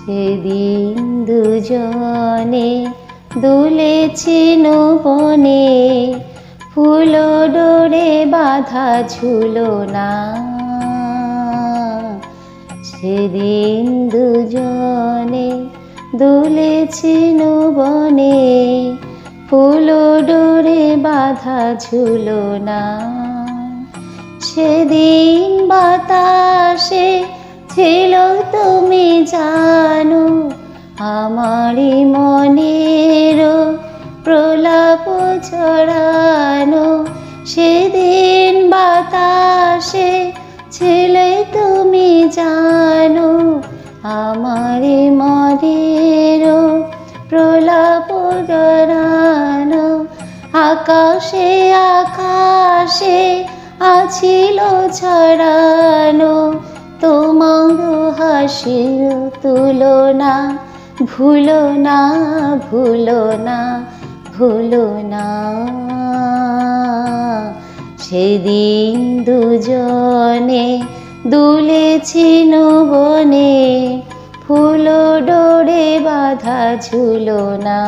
সেদিন দুজনে দুলেছি বনে ফুল ডোরে বাধা ঝুলো না। সেদিন দুজনে দুলেছে নবনে, ফুল ডোরে বাধা ঝুলো না। সেদিন বাতাসে ছিল তুমি জানো, আমারই মনের প্রলাপ ছড়ানো। সেদিন বাতাসে ছিলে তুমি জানো, আমারই মনের প্রলাপ জড়ানো আকাশে আকাশে আছিল ছড়ানো। তোমার হাসির তুলনা, ভুলো না ভুলো না ভুলো না। সেদিন দুজনে দুলেছি বনে ফুল ডোরে বাধা ঝুলো না।